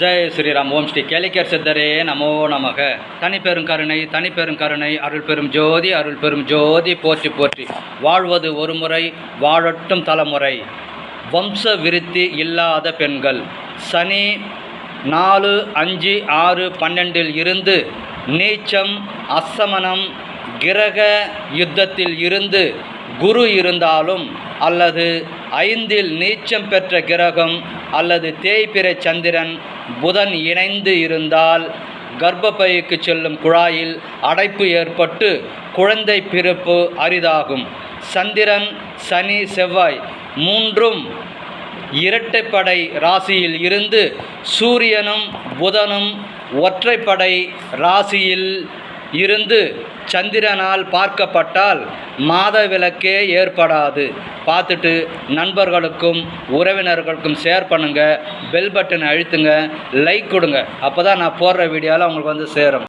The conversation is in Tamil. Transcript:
ஜெய் ஸ்ரீராம். ஓம் ஸ்ரீ கேளிக்கர் சித்தரே நமோ நமக. தனிப்பெரும் கருணை தனிப்பெரும் கருணை அருள் பெரும் ஜோதி அருள் பெரும் ஜோதி போற்றி போற்றி. வாழ்வது ஒரு முறை வாழட்டும் தலைமுறை. வம்ச விருத்தி இல்லாத பெண்கள். சனி நாலு அஞ்சு ஆறு பன்னெண்டில் இருந்து நீச்சம் அஸ்தமனம் கிரக யுத்தத்தில் இருந்து குரு இருந்தாலும் அல்லது ஐந்தில் நீச்சம் பெற்ற கிரகம் அல்லது தேய்பிறை சந்திரன் புதன் இணைந்து இருந்தால் கர்ப்பப்பைக்கு செல்லும் குழாயில் அடைப்பு ஏற்பட்டு குழந்தை பிறப்பு அரிதாகும். சந்திரன் சனி செவ்வாய் மூன்றும் இரட்டைப்படை ராசியில் இருந்து சூரியனும் புதனும் ஒற்றைப்படை ராசியில் இருந்து சந்திரனால் பார்க்கப்பட்டால் மாதவிலக்கே ஏற்படாது. பார்த்துட்டு நண்பர்களுக்கும் உறவினர்களுக்கும் ஷேர் பண்ணுங்கள் பெல் பட்டனை அழுத்துங்க. லைக் கொடுங்க. அப்போ தான் நான் போடுற வீடியோவில் அவங்களுக்கு வந்து சேரும்.